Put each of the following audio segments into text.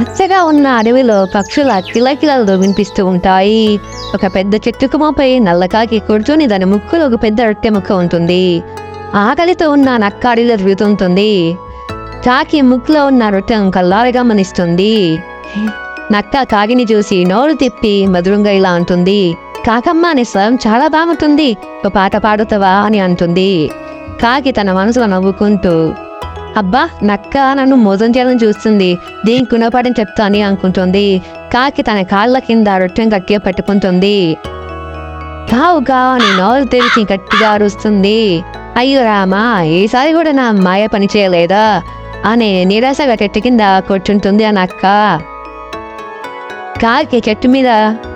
పచ్చగా ఉన్న అడవిలో పక్షుల కిలకిలలు వినిపిస్తూ ఉంటాయి. ఒక పెద్ద చెట్టు కుమపై నల్లకాకి కూర్చొని దాని ముక్కులో ఒక పెద్ద రొట్టె ముక్క ఉంటుంది. ఆకలితో ఉన్న నక్క అడవిలో తిరుగుతుంటుంది కాకి ముక్కులో ఉన్న రొట్టెను కల్లారగా గమనిస్తుంది నక్క కాకిని చూసి నోరు తిప్పి మధురంగా ఇలా అంటుంది. కాకమ్మ అనే స్వరం చాలా బాగుంటుంది. ఒక పాట పాడుతావా? అని అంటుంది. కాకి తన మనసులో నవ్వుకుంటూ అబ్బా నక్క నన్ను మోసం చేయాలని చూస్తుంది. దీనికి గుణపాఠం చెప్తా అని అనుకుంటుంది. కాకి తన కాళ్ళ కింద రొట్టెం గట్టిగా పట్టుకుంటుంది. కావు కావు నోరు తెరిచి గట్టిగా అరుస్తుంది. అయ్యో రామా ఈసారి కూడా నా మాయ పని చేయలేదా? అని నిరాశగా చెట్టు కింద కూర్చుంటుంది ఆ నక్క. కాకి చెట్టు మీద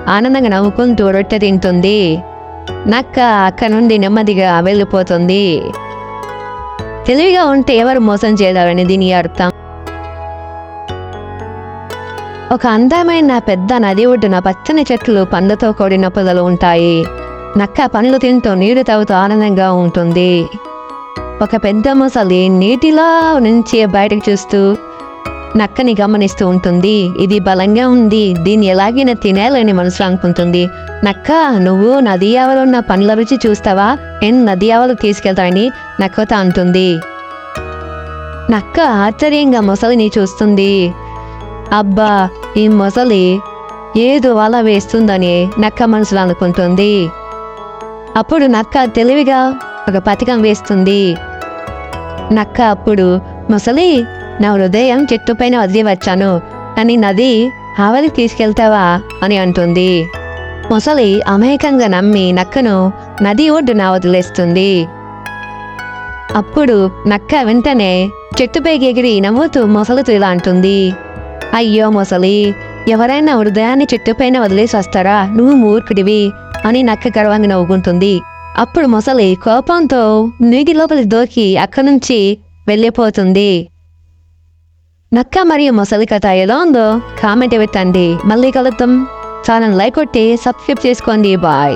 ఆనందంగా నవ్వుకుంటూ రొట్టె తింటుంది. నక్క అక్క నుండి నెమ్మదిగా వెళ్ళిపోతుంది. తెలివిగా ఉంటే ఎవరు మోసం చేయలేరని దీని అర్థం. ఒక అందమైన పెద్ద నది ఒడ్డున పచ్చని చెట్లు పండ్లతో కూడిన పొదలు ఉంటాయి. నక్క పండ్లు తింటూ నీరు తాగుతూ ఆనందంగా ఉంటుంది. ఒక పెద్ద మొసలి నీటిలో నుంచి బయటకు చూస్తూ నక్కని గమనిస్తూ ఉంటుంది. ఇది బలంగా ఉంది. దీన్ని ఎలాగైనా తినేయాలని మనసులో అనుకుంటుంది. నక్క నువ్వు నది ఆవలో ఉన్న పండ్ల రుచి చూస్తావా? నేను నది ఆవలు తీసుకెళ్తానని నక్కతో అంటుంది. నక్క ఆశ్చర్యంగా మొసలిని చూస్తుంది. అబ్బా ఈ మొసలి ఏదో వల వేస్తుందని నక్క మనసులో అనుకుంటుంది. అప్పుడు నక్క తెలివిగా ఒక పథకం వేస్తుంది. నక్క అప్పుడు మొసలి నా హృదయం చెట్టు పైన వదిలి వచ్చాను కానీ నది ఆవలికి తీసుకెళ్తావా? అని అంటుంది. మొసలి అమాయకంగా నమ్మి నక్కను నది ఒడ్డున వదిలేస్తుంది. అప్పుడు నక్క వెంటనే చెట్టుపై ఎగిరి నవ్వుతూ మొసలితో ఇలా అంటుంది. అయ్యో మొసలి ఎవరైనా హృదయాన్ని చెట్టుపైన వదిలేసి వస్తారా నువ్వు మూర్ఖుడివి అని నక్క గర్వంగా నవ్వుకుంటుంది. అప్పుడు మొసలి కోపంతో నీటి లోపలి దోకి అక్కడి నుంచి వెళ్ళిపోతుంది. నక్క మరియు మొసలి కథ ఎలా ఉందో కామెంట్ పెట్టండి మళ్ళీ కలుద్దాం. ఛానల్ లైక్ కొట్టి సబ్స్క్రైబ్ చేసుకోండి. బాయ్